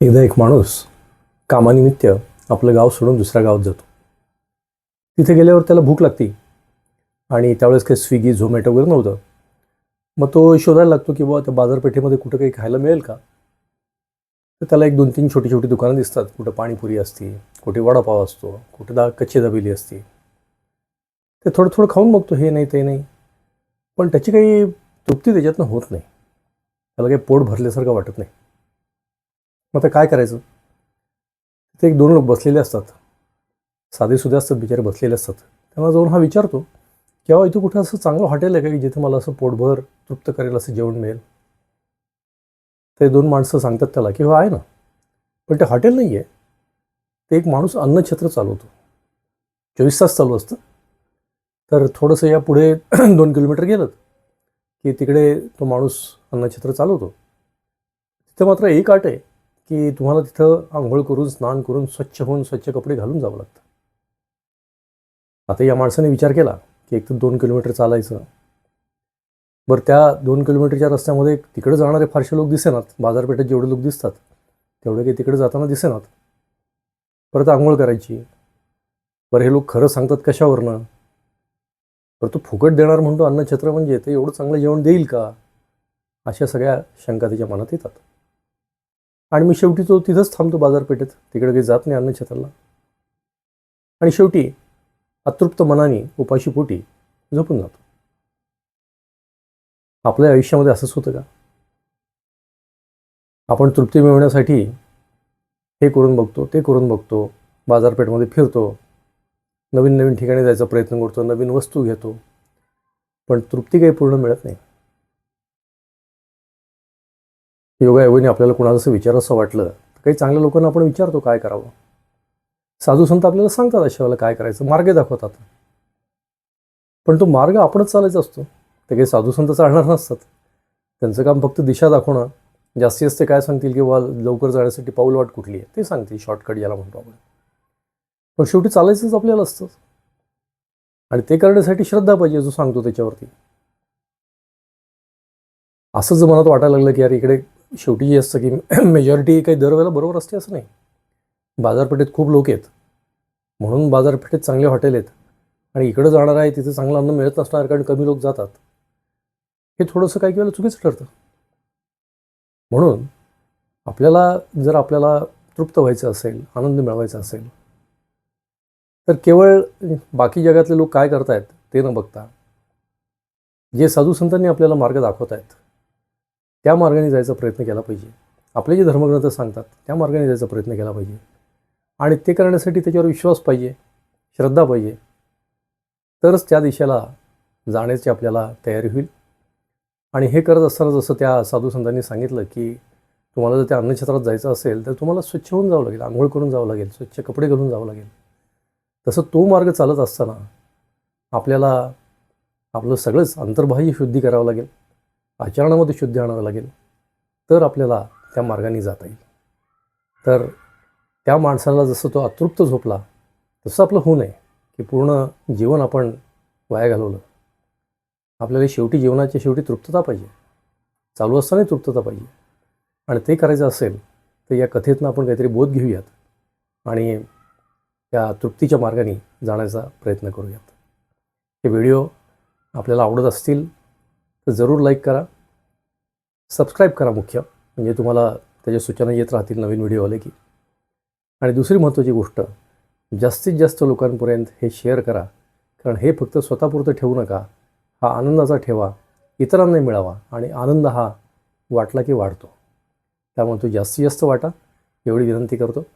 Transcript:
एकदा एक माणूस कामानिमित्त आपलं गाव सोडून दुसऱ्या गावात जातो. तिथे गेल्यावर त्याला भूक लागती आणि त्यावेळेस काही स्विगी झोमॅटो वगैरे नव्हतं. मग तो शोधायला लागतो की बाबा त्या बाजारपेठेमध्ये कुठं काही खायला मिळेल का? तर त्याला एक दोन तीन छोटी छोटी दुकानं दिसतात. कुठं पाणीपुरी असते कुठे वडापाव असतो कुठे दा कच्ची दाबेली असते. ते थोडं थोडं खाऊन बघतो हे नाही ते नाही. पण त्याची काही तृप्ती त्याच्यातनं होत नाही. त्याला काही पोट भरल्यासारखं वाटत नाही. मग आता काय करायचं? ते एक दोन लोक बसलेले असतात. साधेसुधे असतात बिचारे बसलेले असतात. त्यांना जाऊन हा विचारतो की अहो इथं कुठं असं चांगलं हॉटेल आहे का की जिथे मला असं पोटभर तृप्त करेल असं जेवण मिळेल? ते दोन माणसं सांगतात त्याला की हो आहे ना. पण ते हॉटेल नाही आहे. ते एक माणूस अन्नछत्र चालवतो. चोवीस तास चालू असतं. तर थोडंसं या पुढे दोन किलोमीटर गेलं की तिकडे तो माणूस अन्नछत्र चालवतो. तिथं मात्र एक आट आहे. की तुम्हाला तिथं आंघोळ करून स्नान करून स्वच्छ होऊन स्वच्छ कपडे घालून जावं लागतं. आता या माणसाने विचार केला की एक तर दोन किलोमीटर चालायचं. बरं त्या दोन किलोमीटरच्या रस्त्यामध्ये तिकडे जाणारे फारसे लोक दिसेनात. बाजारपेठेत जेवढे लोक दिसतात तेवढे काही तिकडे जाताना दिसेनात. परत आंघोळ करायची. बरं हे लोक खरं सांगतात कशावरनं? बरं तो फुकट देणार म्हणतो अन्नछत्र म्हणजे ते एवढं चांगलं जेवण देईल का? अशा सगळ्या शंका त्याच्या मनात येतात. आणि मी शेवटी तो तिथंच थांबतो बाजारपेठेत. तिकडे काही जात नाही अन्नछत्राला आणि शेवटी अतृप्त मनाने उपाशी पोटी झोपून जातो. आपल्या आयुष्यामध्ये असंच होतं का? आपण तृप्ती मिळवण्यासाठी हे करून बघतो ते करून बघतो बाजारपेठमध्ये फिरतो नवीन नवीन ठिकाणी जायचा प्रयत्न करतो नवीन वस्तू घेतो. पण तृप्ती काही पूर्ण मिळत नाही. योगायोगाने आपल्याला कुणाला असं विचारावंसं वाटलं तर काही चांगल्या लोकांना आपण विचारतो काय करावं. साधू संत आपल्याला सांगतात अशा वेळेला काय करायचं मार्ग दाखवतात. पण तो मार्ग आपणच चालायचा असतो. ते काही साधू संत चालणार नसतात. त्यांचं काम फक्त दिशा दाखवणं. जास्तीत जास्त काय सांगतील किंवा लवकर जाण्यासाठी पाऊल वाट कुठली आहे? ते सांगतील शॉर्टकट याला म्हणतो आपण. पण शेवटी चालायचंच आपल्याला असतं. आणि ते करण्यासाठी श्रद्धा पाहिजे जो सांगतो त्याच्यावरती. असं जर मनात वाटायला लागलं की यार इकडे शेवटी जे असतं की मेजॉरिटी काही दरवेळेला बरोबर असते असं नाही. बाजारपेठेत खूप लोक आहेत. म्हणून बाजारपेठेत चांगले हॉटेल आहेत. आणि इकडं जाणार आहे तिथे चांगलं अन्न मिळत नसणार कारण कमी लोक जातात. हे थोडंसं काही वेळेला चुकीचं ठरतं. म्हणून आपल्याला जर आपल्याला तृप्त व्हायचं असेल आनंद मिळवायचा असेल तर केवळ बाकी जगातले लोक काय करतायत ते न बघता जे साधू संतांनी आपल्याला मार्ग दाखवत आहेत त्या मार्गाने जायचा प्रयत्न केला पाहिजे. आपले जे धर्मग्रंथ सांगतात त्या मार्गाने जायचा प्रयत्न केला पाहिजे. आणि ते करण्यासाठी त्याच्यावर विश्वास पाहिजे श्रद्धा पाहिजे. तरच त्या दिशेला जाण्याची आपल्याला तयारी होईल. आणि हे करत असताना जसं त्या साधू संतांनी सांगितलं की तुम्हाला जर त्या अन्नक्षेत्रात जायचं असेल तर तुम्हाला स्वच्छ होऊन जावं लागेल आंघोळ करून जावं लागेल स्वच्छ कपडे घालून जावं लागेल. तसं तो मार्ग चालत असताना आपल्याला आपलं सगळंच अंतर्बाह्य शुद्धी करावं लागेल. आचरणामध्ये शुद्धी आणावं लागेल तर आपल्याला त्या मार्गाने जाता येईल. तर त्या माणसाला जसं तो अतृप्त झोपला तसं आपलं होऊ नये की पूर्ण जीवन आपण वाया घालवलं. आपल्याला शेवटी जीवनाच्या शेवटी तृप्तता पाहिजे. चालू असताना तृप्तता पाहिजे. आणि ते करायचं असेल तर या कथेतनं आपण काहीतरी बोध घेऊयात आणि त्या तृप्तीच्या मार्गाने जाण्याचा प्रयत्न करूयात. हे व्हिडिओ आपल्याला आवडत असतील तर जरूर लाईक करा. सबस्क्राईब करा मुख्य. म्हणजे तुम्हाला त्याच्या सूचना येत राहतील नवीन व्हिडिओ आले की. आणि दुसरी महत्त्वाची गोष्ट जास्तीत जास्त लोकांपर्यंत हे शेअर करा. कारण हे फक्त स्वतःपुरतं ठेवू नका. हा आनंदाचा ठेवा इतरांना मिळावा आणि आनंद हा वाटला की वाढतो. त्यामुळे तो जास्तीत जास्त वाटा. एवढी विनंती करतो.